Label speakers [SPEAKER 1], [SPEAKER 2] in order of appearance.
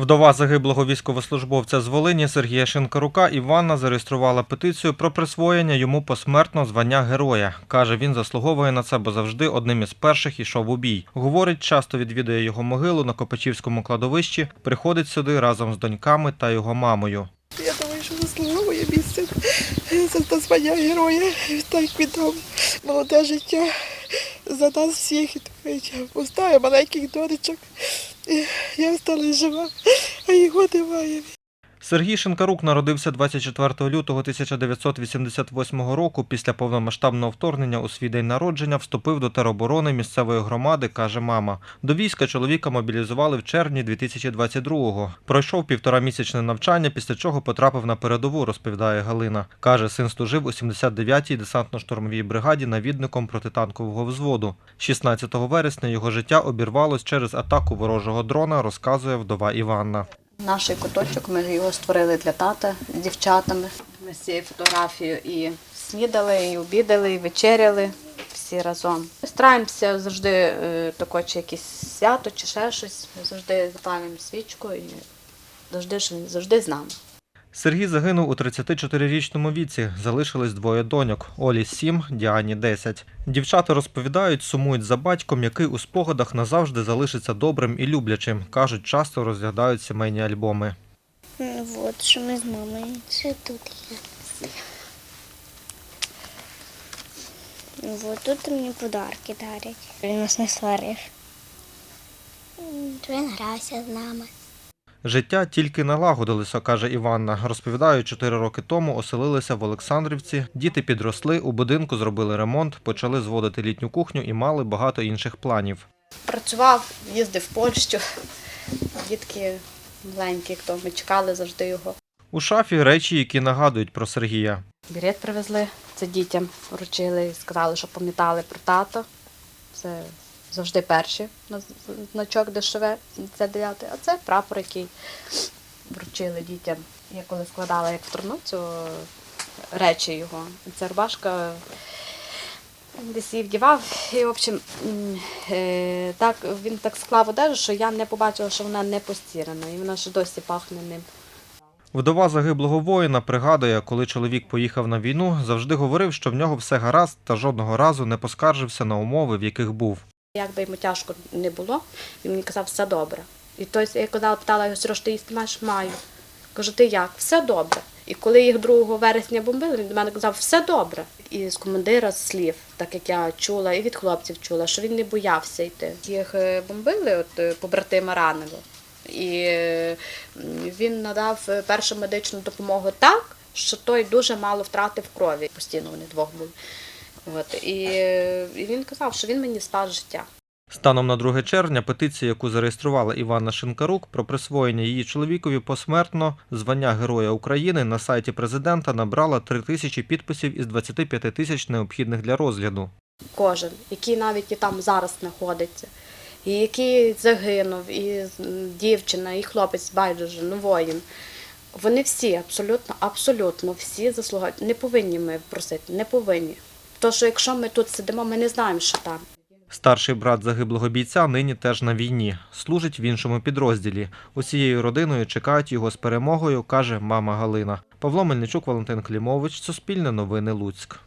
[SPEAKER 1] Вдова загиблого військовослужбовця з Волині Сергія Шинкарука Іванна зареєструвала петицію про присвоєння йому посмертно звання героя. Каже, він заслуговує на це, бо завжди одним із перших ішов у бій. Говорить, часто відвідує його могилу на Копачівському кладовищі, приходить сюди разом з доньками та його мамою.
[SPEAKER 2] Я думаю, що заслуговує місце за звання героя. Так відомо молоде життя за нас всіх. Пустає маленьких донечок. Я осталась жива, а його немає.
[SPEAKER 1] Сергій Шинкарук народився 24 лютого 1988 року. Після повномасштабного вторгнення у свій день народження вступив до тероборони місцевої громади, каже мама. До війська чоловіка мобілізували в червні 2022-го. Пройшов півторамісячне навчання, після чого потрапив на передову, розповідає Галина. Каже, син служив у 79-й десантно-штурмовій бригаді навідником протитанкового взводу. 16 вересня його життя обірвалось через атаку ворожого дрона, розказує вдова Іванна.
[SPEAKER 3] Наш куточок, ми його створили для тата з дівчатами. Ми з цією фотографією і снідали, і обідали, і вечеряли всі разом. Ми стараємося завжди е, тако, чи якесь свято, чи ще щось. Ми завжди запалюємо свічку і завжди, завжди з нами.
[SPEAKER 1] Сергій загинув у 34-річному віці. Залишились двоє доньок: Олі 7, Діані 10. Дівчата розповідають, сумують за батьком, який у спогадах назавжди залишиться добрим і люблячим. кажуть, часто розглядають сімейні альбоми.
[SPEAKER 4] Ну, Вот, що ми з мамою. Що тут є? Ну, Вот тут мені подарки дарять. Він нас не сварив. Він грався з нами.
[SPEAKER 1] Життя тільки налагодилося, каже Іванна. Розповідаю, чотири роки тому оселилися в Олександрівці. Діти підросли, у будинку зробили ремонт, почали зводити літню кухню і мали багато інших планів.
[SPEAKER 3] Працював, їздив в Польщу. Дітки маленькі, хто ми чекали завжди його.
[SPEAKER 1] У шафі речі, які нагадують про Сергія.
[SPEAKER 3] Берет привезли, це дітям вручили і сказали, що пам'ятали про тата. Це завжди перші на значок ДШВ, це 9. А це прапор, який вручили дітям. Я коли складала як в турницю речі його. Ця рубашка десь її вдівав. І, в общем, е, так, він так склав одежу, що я не побачила, що вона не постірана, і вона ще досі пахне ним.
[SPEAKER 1] Вдова загиблого воїна пригадує, коли чоловік поїхав на війну, завжди говорив, що в нього все гаразд та жодного разу не поскаржився на умови, в яких був.
[SPEAKER 3] Як би йому тяжко не було, він мені казав, все добре. І тобто я казала, питала його, Сереж, ти їсти маєш? Маю. Кажу, ти як? Все добре. І коли їх 2 вересня бомбили, він до мене казав, все добре. І з командира слів, так як я чула, і від хлопців чула, що він не боявся йти. Їх е, бомбили, от е, побратима ранило. І він надав е, першу медичну допомогу так, що той дуже мало втратив крові. Постійно вони двох були. От, і, і він казав, що він мені спас життя.
[SPEAKER 1] Станом на 2 червня петиція, яку зареєструвала Іванна Шинкарук про присвоєння її чоловікові посмертно звання Героя України на сайті президента набрала 3 тисячі підписів із 25 тисяч необхідних для розгляду.
[SPEAKER 3] Кожен, який навіть і там зараз знаходиться, і який загинув, і дівчина, і хлопець байдуже, ну воїн. Вони всі абсолютно, абсолютно всі заслуговують. Не повинні ми просити, не повинні. То, що якщо ми тут сидимо, ми не знаємо, що там.
[SPEAKER 1] Старший брат загиблого бійця нині теж на війні, служить в іншому підрозділі. Усією родиною чекають його з перемогою, каже мама Галина. Павло Мельничук, Валентин Клімович, Суспільне новини Луцьк.